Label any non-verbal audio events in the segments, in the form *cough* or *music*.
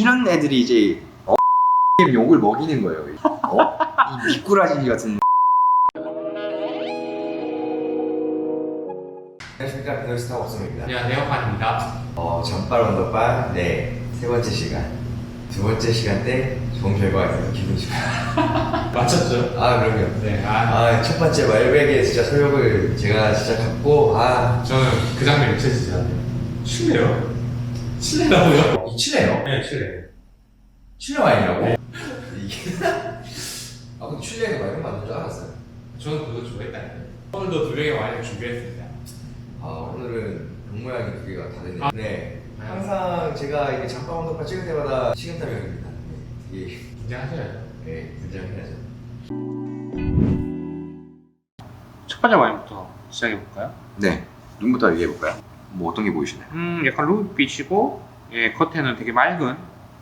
이런 애들이 이제 어, *laughs* 욕을 먹이는 거예요. 어? 이 미꾸라지 같은. 안녕하십니까 비너스타 옥성입니다. 안녕하세요, 환입니다. 어, 전빨 언더빨 네세 번째 시간 두 번째 시간 때 좋은 결과가 있어서 기분이 좋아요. *laughs* 맞췄죠? 아 그럼요. 네, 아, 아 첫 번째 말백에 진짜 소욕을 제가 진짜 갖고 아 저는 그 장면 잊혀지지 않아요. 실례요? 실례라고요? 이 칠레요? 네, 실례. 칠레 와인이라고? 이게 아 근데 칠레에서 와인 만든 줄 알았어요. 저는 그거 좋아했다니까요. 오늘도 두 병의 와인을 준비했습니다. 아 오늘은 병 모양이 두 개가 다르네요. 아. 네. 항상 제가 이게 잠깐 언더빨 찍을 때마다 식은땀이 흐릅니다. 네. 이게 긴장하셔야죠. 네 긴장해야죠. 첫 번째 와인부터 시작해볼까요? 네. 눈부터 얘기해 볼까요? 뭐 어떤 게 보이시나요? 음, 약간 루비빛이고, 예, 겉에는 되게 맑은,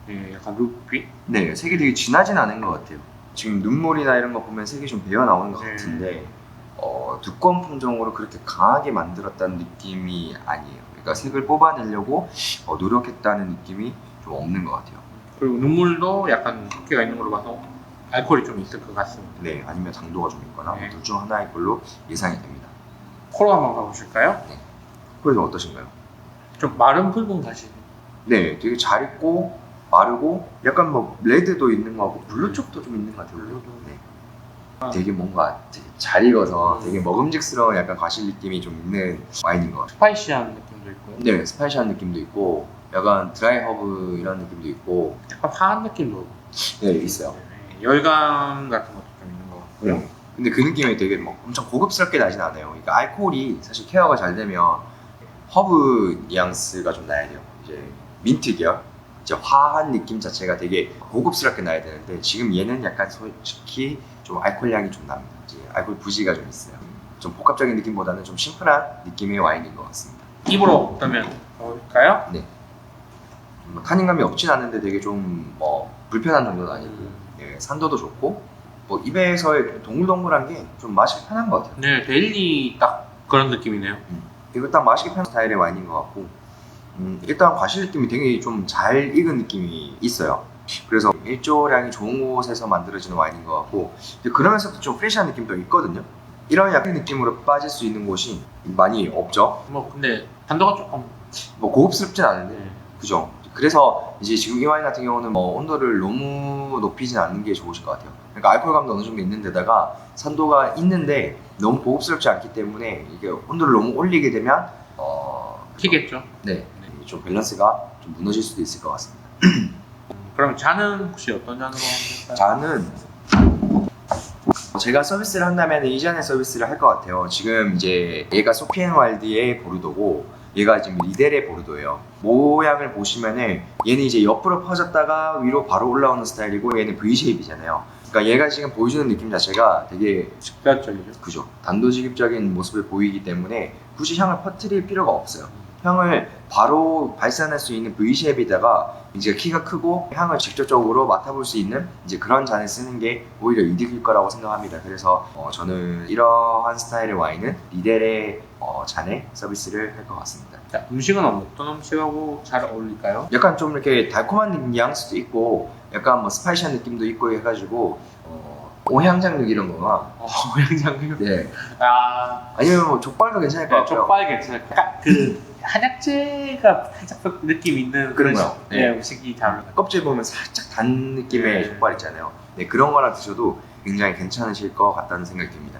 예, 약간 루비빛. 네, 색이 되게 진하진 않은 것 같아요. 지금 눈물이나 이런 거 보면 색이 좀 배어 나오는 것 네. 같은데 어, 두꺼운 품종으로 그렇게 강하게 만들었다는 느낌이 아니에요. 그러니까 색을 뽑아내려고 어, 노력했다는 느낌이 좀 없는 것 같아요. 그리고 눈물도 약간 두께가 있는 걸로 봐서 알코올이 좀 있을 것 같습니다. 네, 아니면 당도가 좀 있거나 네. 둘중 하나일 걸로 예상이 됩니다. 코로 한번 가보실까요? 그 래서 어떠신가요? 좀 마른 붉은 가시. 네, 되게 잘 익고 마르고 약간 뭐 레드도 있는 것 같고 블루 쪽도 좀 있는 것 같아요. 블루도. 네. 아. 되게 뭔가 되게 잘 익어서 음. 되게 먹음직스러운 약간 과실 느낌이 좀 있는 와인인 것 같아요. 스파이시한 느낌도 있고요. 네, 스파이시한 느낌도 있고 약간 드라이 허브 이런 느낌도 있고 약간 화한 느낌도 네, 있어요. 네, 열감 같은 것도 좀 있는 것 같고요. 네. 근데 그 느낌이 되게 뭐 엄청 고급스럽게 나진 않아요. 그러니까 알코올이 사실 케어가 잘 되면 허브 뉘앙스가 좀 나야 돼요. 이제 민트 계열, 이제 화한 느낌 자체가 되게 고급스럽게 나야 되는데 지금 얘는 약간 솔직히 좀 알코올 향이 좀 납니다. 이제 알코올 부지가 좀 있어요. 좀 복합적인 느낌보다는 좀 심플한 느낌의 와인인 것 같습니다. 입으로 그러면 먹을까요? 뭐 타닝감이 없진 않은데 되게 좀 뭐 불편한 정도는 아니고 음. 예, 산도도 좋고 뭐 입에서의 동글동글한 게좀 마시기 편한 것 같아요. 네, 데일리 딱 그런 느낌이네요. 이거 딱 마시기 편한 스타일의 와인인 것 같고 음, 일단 과실 느낌이 되게 좀 잘 익은 느낌이 있어요. 그래서 일조량이 좋은 곳에서 만들어지는 와인인 것 같고 그러면서도 좀 프레시한 느낌도 있거든요. 이런 약간 느낌으로 빠질 수 있는 곳이 많이 없죠. 뭐 근데 단도가 조금 뭐 고급스럽진 않은데 네. 그죠. 그래서 이제 지금 이 와인 같은 경우는 뭐 온도를 너무 높이진 않는 게 좋으실 것 같아요. 그러니까 알코올감도 어느 정도 있는 데다가 산도가 있는데 너무 고급스럽지 않기 때문에 이게 온도를 너무 올리게 되면 어 튀겠죠. 네, 좀 밸런스가 좀 무너질 수도 있을 것 같습니다. 음, *clears throat* 그럼 잔은 혹시 어떤 잔으로 하실까요? 저는 제가 서비스를 한다면 이전에 서비스를 할 것 같아요. 지금 이제 얘가 소피앤 와일드의 보르도고 얘가 지금 리델의 보르도예요. 모양을 보시면은 얘는 이제 옆으로 퍼졌다가 위로 바로 올라오는 스타일이고 얘는 V 쉐입이잖아요. 그러니까 얘가 지금 보여주는 느낌 자체가 되게 직관적이죠. 그죠. 단도직입적인 모습을 보이기 때문에 굳이 향을 퍼뜨릴 필요가 없어요. 향을 바로 발산할 수 있는 V쉐입에다가 이제 키가 크고 향을 직접적으로 맡아볼 수 있는 이제 그런 잔을 쓰는 게 오히려 이득일 거라고 생각합니다. 그래서 어, 저는 이러한 스타일의 와인은 리델의 어, 잔에 서비스를 할 것 같습니다. 자, 음식은 어떤 음식하고 잘 어울릴까요? 약간 좀 이렇게 달콤한 뉘앙스도 있고 약간 뭐 스파이시한 느낌도 있고 해가지고 어, 오향장육 이런 거나 어, 모양장면. 네 아, 아니면 뭐 족발도 괜찮을 것 네, 같고요. 족발 괜찮을 것 같아요. 그 한약재가 살짝 그 느낌 있는 그런. 식- 네. 네, 음식이 잘 어울려요. 껍질 보면 살짝 단 느낌의 네. 족발 있잖아요. 네, 그런 거랑 드셔도 굉장히 괜찮으실 것 같다는 생각이 듭니다.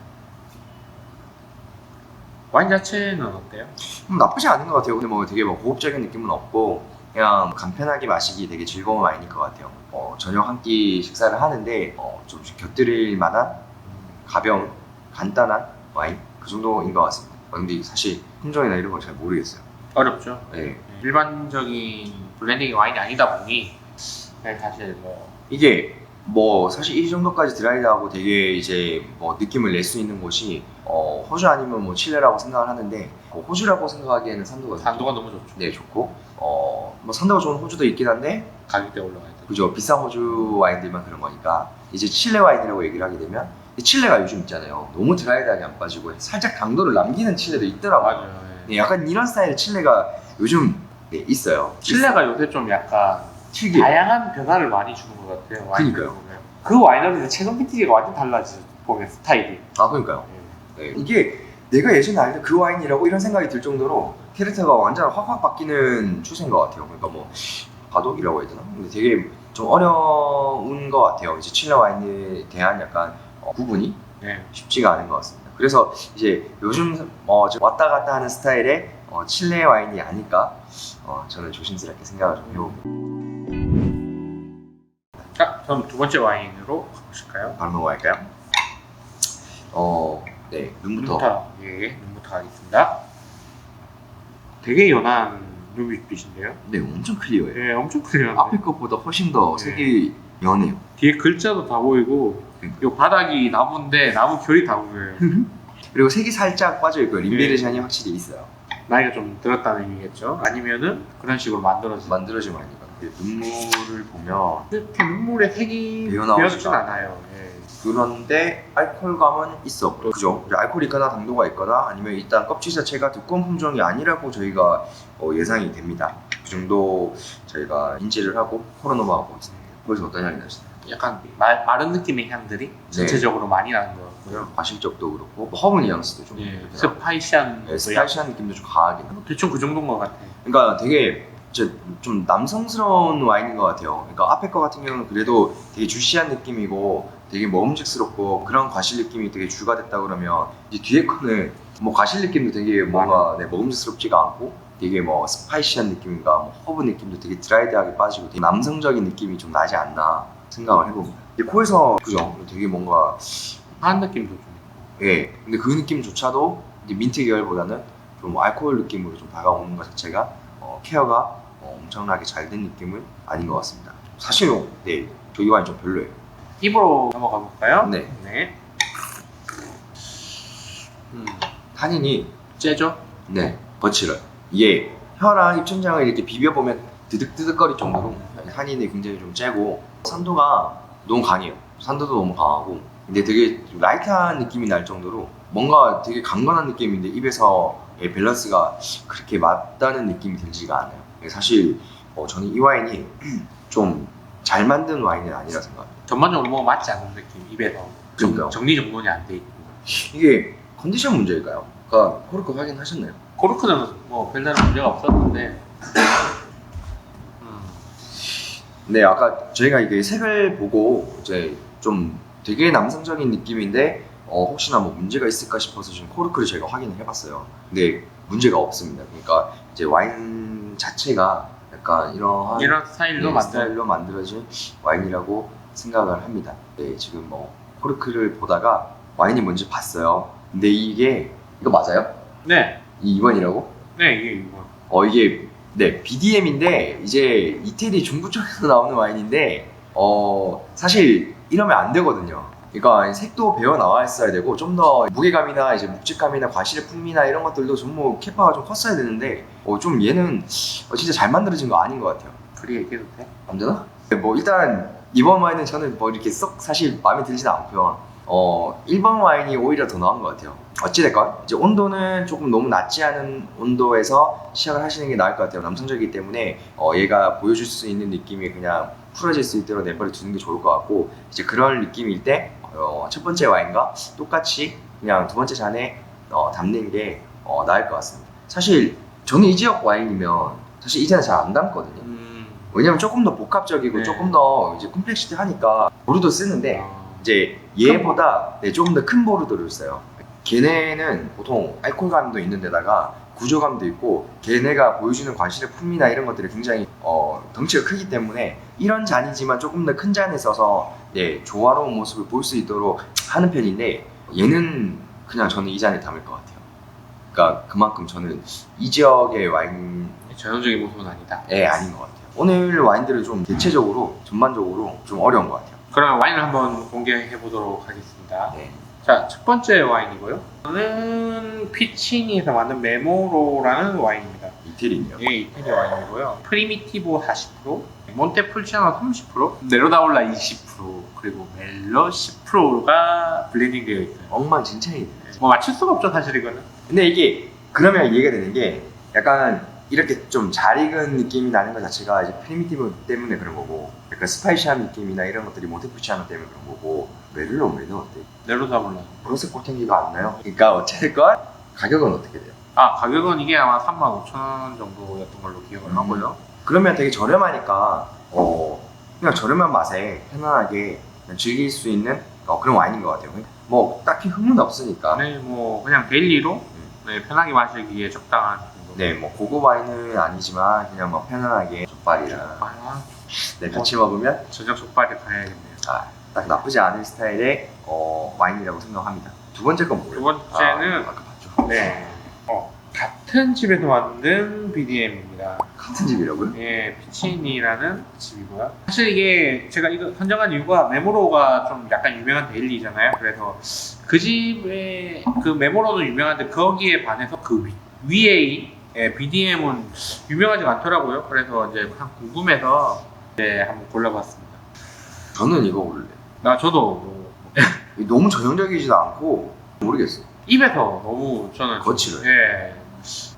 와인 자체는 어때요? 음, 나쁘지 않은 것 같아요. 근데 뭐 되게 뭐 고급적인 느낌은 없고 그냥 간편하게 마시기 되게 즐거운 와인일 것 같아요. 어, 저녁 한 끼 식사를 하는데 어, 좀 곁들일 만한 가벼운 간단한 와인 그 정도인 것 같습니다. 어, 근데 사실 품종이나 이런 걸잘 모르겠어요. 어렵죠. 네. 네, 일반적인 블렌딩 와인이 아니다 보니 네, 사실 뭐 이게 뭐 사실 이 정도까지 드라이드하고 되게 이제 뭐 느낌을 낼 수 있는 곳이 어, 호주 아니면 뭐 칠레라고 생각을 하는데 어, 호주라고 생각하기에는 산도가 산도가 너무 좋죠. 네 좋고 어뭐 산도가 좋은 호주도 있긴 한데 가격대 올라가야 돼. 그죠 비싼 호주 와인들만 그런 거니까 이제 칠레 와인이라고 얘기를 하게 되면 이 칠레가 요즘 있잖아요 너무 드라이드하게 안 빠지고 살짝 당도를 남기는 칠레도 있더라고요 맞아요. 네. 네, 약간 이런 스타일의 칠레가 요즘 네, 있어요 칠레가 요새 좀 약간 특이해요. 다양한 변화를 많이 주는 것 같아요. 와인을 그러니까요. 보면. 그 와이너리는 최근 빈티지가 완전 달라지죠. 보면 스타일이. 아 그러니까요. 네. 이게 내가 예전에 알던 그 와인이라고 이런 생각이 들 정도로 캐릭터가 완전 확확 바뀌는 추세인 것 같아요. 그러니까 뭐 바독이라고 해야 되나? 근데 되게 좀 어려운 것 같아요. 이제 칠레 와인에 대한 약간 어, 구분이 네. 쉽지가 않은 것 같습니다. 그래서 이제 요즘 어, 좀 왔다 갔다 하는 스타일의 어, 칠레 와인이 아닐까 어, 저는 조심스럽게 생각을 좀 해보고 자, 그럼 두 번째 와인으로 가보실까요? 바로 넘어갈까요? 어, 네, 눈부터. 눈부터 예, 눈부터 가겠습니다. 되게 연한 눈빛인데요. 네, 엄청 클리어해요. 예, 엄청 클리어. 앞에 것보다 훨씬 더 네. 색이 연해요. 뒤에 글자도 다 보이고, 그러니까. 요 바닥이 나무인데 나무 결이 다 보여요. *laughs* 그리고 색이 살짝 빠져 있고요. 네. 림베르션이 확실히 있어요. 나이가 좀 들었다는 의미겠죠. 아니면은 그런 식으로 만들어진. 만들어진 와인이니까. 눈물을 보면 이렇게 눈물의 색이 배어지진 않아요. 예. 그런데 알코올감은 있어. 그죠? 이제 알코올이 있거나 당도가 있거나 아니면 일단 껍질 자체가 두꺼운 품종이 아니라고 저희가 어, 예상이 됩니다. 그 정도 저희가 인지를 하고 코로노마하고 있습니다. 거기서 어떤 향이 나시나요? 약간 마, 마른 느낌의 향들이 전체적으로 많이 나는 것 같고요. 과실적도 그렇고 뭐 허브 뉘앙스도 좀 예. 스파이시한 네, 스파이시한 느낌도 좀 강하게 나고. 대충 그 정도인 것 같아요. 그러니까 되게 좀 남성스러운 와인인 것 같아요. 그러니까 앞에 거 같은 경우는 그래도 되게 주시한 느낌이고 되게 먹음직스럽고 그런 과실 느낌이 되게 주가 됐다 그러면 이제 뒤에 거는 뭐 과실 느낌도 되게 뭔가 네, 먹음직스럽지가 않고 되게 뭐 스파이시한 느낌인가 뭐 허브 느낌도 되게 드라이드하게 빠지고 되게 남성적인 느낌이 좀 나지 않나 생각을 해봅니다. 근데 코에서 그죠? 되게 뭔가 한 느낌도 좀. 예. 근데 그 느낌조차도 이제 민트 계열보다는 좀 알코올 느낌으로 좀 다가오는 것 자체가 어, 케어가 어, 엄청나게 잘 된 느낌은 아닌 것 같습니다. 사실 네, 저이 와인 좀 별로예요. 입으로 넘어가 볼까요? 네. 네. 음, 탄닌이 째죠? 네 거칠어요. 이게 혀랑 입천장을 이렇게 비벼보면 드득드득거릴 정도로 탄닌이 굉장히 좀 째고 산도가 너무 강해요. 산도도 너무 강하고 근데 되게 좀 라이트한 느낌이 날 정도로 뭔가 되게 강건한 느낌인데 입에서의 밸런스가 그렇게 맞다는 느낌이 들지가 않아요. 사실 어, 저는 이 와인이 *clears throat* 좀 잘 만든 와인은 아니라 생각합니다. 전반적으로 뭐 맞지 않는 느낌, 입에서. 그러니까요. 정, 리 정돈이 안 돼 있고. 이게 컨디션 문제일까요? 그러니까 코르크 확인하셨나요? 코르크는 뭐 별다른 문제가 없었는데. 음, 네, 아까 저희가 이게 색을 보고 이제 좀 되게 남성적인 느낌인데 어, 혹시나 뭐 문제가 있을까 싶어서 지금 코르크를 제가 확인을 해봤어요. 근데 문제가 없습니다. 그러니까 이제 와인 자체가 약간 이러한 이런 스타일로 네, 만든 스타일로 만들어진 와인이라고 생각을 합니다. 네, 지금 뭐 코르크를 보다가 와인이 뭔지 봤어요. 근데 이게 이거 맞아요? 네, 이 2번이라고? 네 이게 이거. 어 이게 네 BDM인데 이제 이태리 중부 쪽에서 *laughs* 나오는 와인인데 어 사실 이러면 안 되거든요. 그러니까 색도 배어 나와 있어야 되고 좀 더 무게감이나 이제 묵직감이나 과실의 풍미나 이런 것들도 전부 캐파가 좀 컸어야 되는데 어 좀 얘는 어, 진짜 잘 만들어진 거 아닌 것 같아요. 그리 얘기해도 돼? 안 되나? 뭐 일단 이번 와인은 저는 뭐 이렇게 썩 사실 마음에 들지는 않고요. 어 1번 와인이 오히려 더 나은 것 같아요. 어찌됐건 이제 온도는 조금 너무 낮지 않은 온도에서 시작을 하시는 게 나을 것 같아요. 남성적이기 때문에 어, 얘가 보여줄 수 있는 느낌이 그냥 풀어질 수 있도록 내버려 두는 게 좋을 것 같고 이제 그런 느낌일 때 어, 첫 번째 와인과 똑같이 그냥 두 번째 잔에 어, 담는 게 어, 나을 것 같습니다. 사실 저는 이 지역 와인이면 사실 이 잔에 잘안 담거든요. 음, 왜냐면 조금 더 복합적이고 네. 조금 더 이제 콤플렉시티 하니까 보르도 쓰는데 어, 이제 얘보다 네, 조금 더 큰 보르도를 써요. 걔네는 보통 알코올감도 있는 데다가 구조감도 있고 걔네가 보여주는 과실의 풍미나 이런 것들이 굉장히 어, 덩치가 크기 때문에 이런 잔이지만 조금 더 큰 잔에 써서 네, 조화로운 모습을 볼 수 있도록 하는 편인데 얘는 그냥 저는 이 잔에 담을 것 같아요. 그러니까 그만큼 저는 이 지역의 와인 전형적인 모습은 아니다. 예, 아닌 것 같아요. 오늘 와인들은 좀 대체적으로 전반적으로 좀 어려운 것 같아요. 그러면 와인을 한번 공개해 보도록 하겠습니다. 네. 자, 첫 번째 와인이고요. 저는 피치니에서 만든 메모로라는 와인입니다. 이태리네요. 예, 이태리 와인이고요. 프리미티보 40%, 몬테풀치아노 30%, 네로다올라 20%, 그리고 멜로 10%가 블렌딩 되어 있어요. 엉망진창이네. 뭐 맞출 수가 없죠, 사실 이거는. 근데 이게 그러면 이해가 되는 게 약간 이렇게 좀 잘 익은 느낌이 나는 것 자체가 이제 프리미티브 때문에 그런 거고 약간 스파이시한 느낌이나 이런 것들이 몬테푸치아노 때문에 그런 거고 메를로 메는 어때? 네로다블라. 보라색 꼴탱기가 안 나요? 그러니까 어쨌건 가격은 어떻게 돼요? 아 가격은 이게 아마 35,000원 정도였던 걸로 기억을 음. 하고요. 그러면 되게 저렴하니까 어 그냥 저렴한 맛에 편안하게 즐길 수 있는 어, 그런 와인인 것 같아요. 뭐 딱히 흥은 없으니까 네, 뭐 그냥 데일리로 네, 편하게 마시기에 적당한. 네, 뭐 고급 와인은 아니지만 그냥 뭐 편안하게 족발이랑 아, 네, 같이 먹으면 저녁 족발에 가야겠네요. 아, 딱 나쁘지 않은 스타일의 어, 와인이라고 생각합니다. 두 번째 건 뭐예요? 두 번째는 아, 아까 봤죠. 네, 어, 같은 집에서 만든 BDM입니다. 같은 집이라고요? 예, 피치니라는 집이고요. 사실 이게 제가 이거 선정한 이유가 메모로가 좀 약간 유명한 데일리잖아요. 그래서 그 집에 그 메모로는 유명한데 거기에 반해서 그 위, 위에 예, BDM은 유명하지 않더라고요. 그래서 이제 그냥 궁금해서 네, 한번 골라봤습니다. 저는 이거 고를래. 나 저도 뭐 너무 전형적이지도 않고 모르겠어요. 입에서 너무 저는 좀, 거칠어요. 예,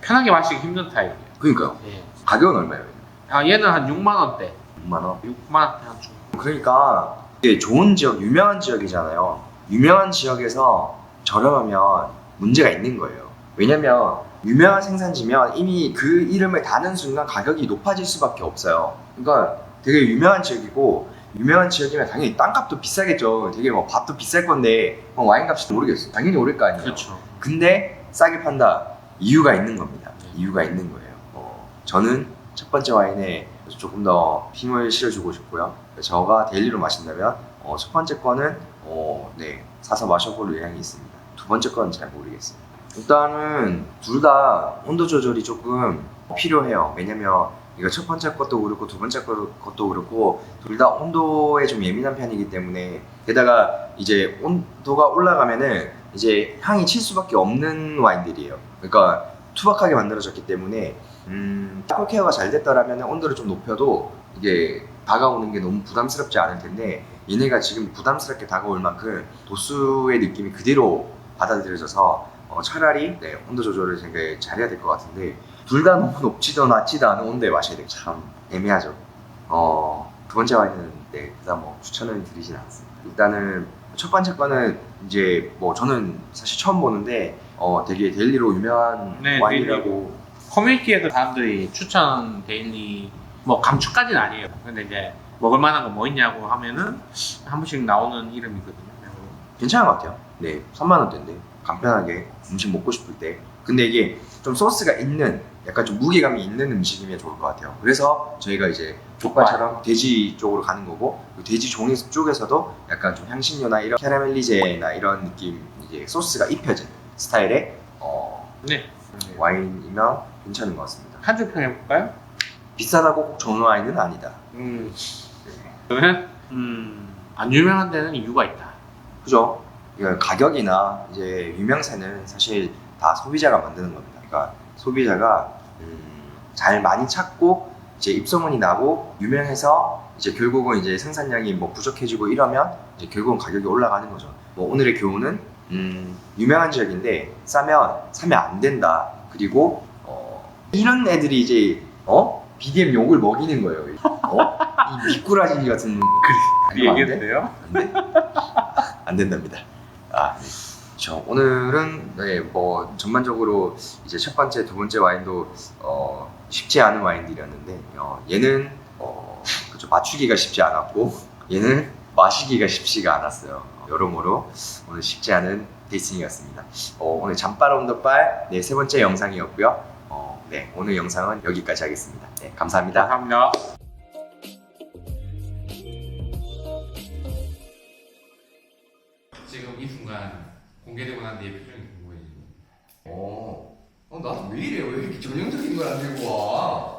편하게 마시기 힘든 타입이에요. 그러니까요. 예. 가격은 얼마예요? 아 얘는 한 6만 원대, 6만 원. 6만 원대 한 중. 그러니까 이게 좋은 지역, 유명한 지역이잖아요. 유명한 지역에서 저렴하면 문제가 있는 거예요. 왜냐면 유명한 생산지면 이미 그 이름을 다는 순간 가격이 높아질 수밖에 없어요. 그러니까 되게 유명한 지역이고 유명한 지역이면 당연히 땅값도 비싸겠죠. 되게 뭐 밥도 비쌀 건데 뭐 와인값이 모르겠어요. 당연히 오를 거 아니에요. 그렇죠. 근데 싸게 판다 이유가 있는 겁니다. 이유가 있는 거예요. 어, 저는 첫 번째 와인에 조금 더 힘을 실어주고 싶고요. 저가 데일리로 마신다면 어, 첫 번째 거는 어, 네 사서 마셔볼 의향이 있습니다. 두 번째 거는 잘 모르겠습니다. 일단은 둘 다 온도 조절이 조금 필요해요. 왜냐면 이거 첫 번째 것도 그렇고 두 번째 거- 것도 그렇고 둘 다 온도에 좀 예민한 편이기 때문에 게다가 이제 온도가 올라가면은 이제 향이 칠 수밖에 없는 와인들이에요. 그러니까 투박하게 만들어졌기 때문에 음, 콜 케어가 잘 됐더라면 온도를 좀 높여도 이게 다가오는 게 너무 부담스럽지 않을 텐데 얘네가 지금 부담스럽게 다가올 만큼 도수의 느낌이 그대로 받아들여져서 어, 차라리 네, 온도 조절을 되게 잘해야 될 것 같은데 둘 다 너무 높지도 낮지도 않은 온도에 마셔야 되게 참 애매하죠. 어, 두 번째 와인은 네, 그다음 뭐 추천을 드리진 않습니다. 일단은 첫 번째 거는 이제 뭐 저는 사실 처음 보는데 어, 되게 데일리로 유명한 네, 와인이라고 커뮤니티에서 사람들이 추천 데일리 뭐 감축까지는 아니에요. 근데 이제 먹을 만한 거 뭐 있냐고 하면은 한 번씩 나오는 이름이거든요. 괜찮은 것 같아요. 네, 3만 원대인데 간편하게 음식 먹고 싶을 때. 근데 이게 좀 소스가 있는 약간 좀 무게감이 있는 음식이면 좋을 것 같아요. 그래서 저희가 이제 족발처럼 돼지 쪽으로 가는 거고 그 돼지 종이 쪽에서도 약간 좀 향신료나 이런 캐러멜리제나 이런 느낌 이제 소스가 입혀진 스타일의 어, 네. 와인이면 괜찮은 것 같습니다. 한 줄 평해 볼까요? 비싸다고 꼭 좋은 와인은 아니다. 음. 네. 그러면 음, 안 유명한 데는 이유가 있다. 그죠? 이거 가격이나 이제 유명세는 사실 다 소비자가 만드는 겁니다. 그러니까 소비자가 음, 잘 많이 찾고 이제 입소문이 나고 유명해서 이제 결국은 이제 생산량이 뭐 부족해지고 이러면 이제 결국은 가격이 올라가는 거죠. 뭐 오늘의 교훈은 음, 유명한 지역인데 싸면 사면 안 된다. 그리고 어, 이런 애들이 이제 어 BDM 욕을 먹이는 거예요. 어? 이 미꾸라지 같은 그 아니면 안 돼? 얘기했어요? 안 돼? 안 된답니다. 아, 네. 저 오늘은 네, 뭐 전반적으로 이제 첫 번째, 두 번째 와인도 어, 쉽지 않은 와인들이었는데 어, 얘는 어, 그죠 맞추기가 쉽지 않았고 얘는 마시기가 쉽지가 않았어요. 여러모로 오늘 쉽지 않은 테이스팅이었습니다. 어, 오늘 잠바라 온더발 네, 세 번째 영상이었고요. 어, 네, 오늘 영상은 여기까지 하겠습니다. 네, 감사합니다. 감사합니다. 어, 나도 왜 이래? 왜 이렇게 전형적인 걸 안 들고 와?